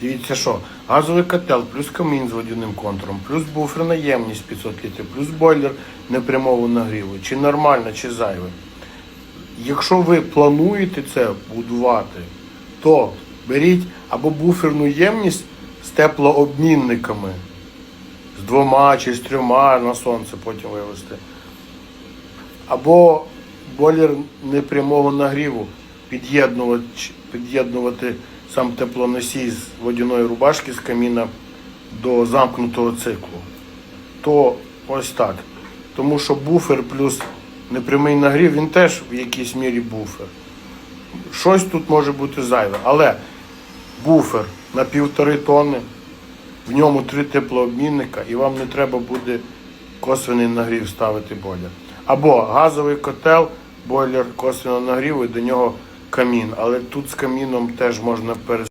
Дивіться що, газовий котел, плюс камін з водяним контуром, плюс буферна ємність 500 літрів, плюс бойлер непрямого нагріву. Чи нормально, чи зайве. Якщо ви плануєте це будувати, то беріть або буферну ємність з теплообмінниками, з двома чи з трьома на сонце потім вивезти. Або бойлер непрямого нагріву під'єднувати, під'єднувати сам теплоносій з водяної рубашки з каміна до замкнутого циклу. То ось так. Тому що буфер плюс непрямий нагрів, він теж в якійсь мірі буфер. Щось тут може бути зайве, але буфер на півтори тонни, в ньому три теплообмінника, і вам не треба буде косвений нагрів ставити бойлер. Або газовий котел, бойлер косвеного нагріву і до нього камін. Але тут з каміном теж можна перес.